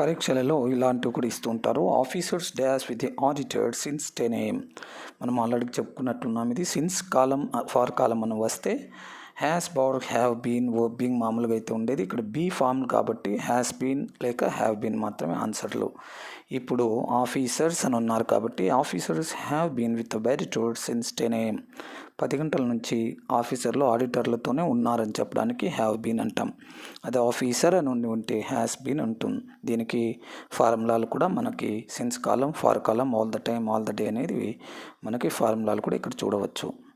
పరీక్షలలో ఇలాంటివి కూడా ఇస్తూ ఉంటారు. Officers dash with the auditor since ten AM. మనం ఆల్రెడీ చెప్పుకున్నట్టున్నాం ఇది. సిన్స్ కాలం ఫార్ కాలం మనం వస్తే హ్యాస్ బౌర్ హ్యావ్ బీన్ వర్బ్ మామూలుగా అయితే ఉండేది. ఇక్కడ బీ ఫామ్ కాబట్టి హ్యాస్ బీన్ లేక హ్యావ్ బీన్ మాత్రమే ఆన్సర్లు ఇప్పుడు ఆఫీసర్స్ అని ఉన్నారు కాబట్టి officers have been with auditor since ten AM పది గంటల నుంచి ఆఫీసర్లు ఆడిటర్లతోనే ఉన్నారని చెప్పడానికి హ్యావ్ బీన్ అంటాం. అదే ఆఫీసర్ అని ఉండి ఉంటే హ్యాస్ బీన్ ఉంటుంది దీనికి ఫార్ములాలు కూడా మనకి సిన్స్ కాలం for column all the time all the day అనేది మనకి ఫార్ములాలు కూడా ఇక్కడ చూడవచ్చు.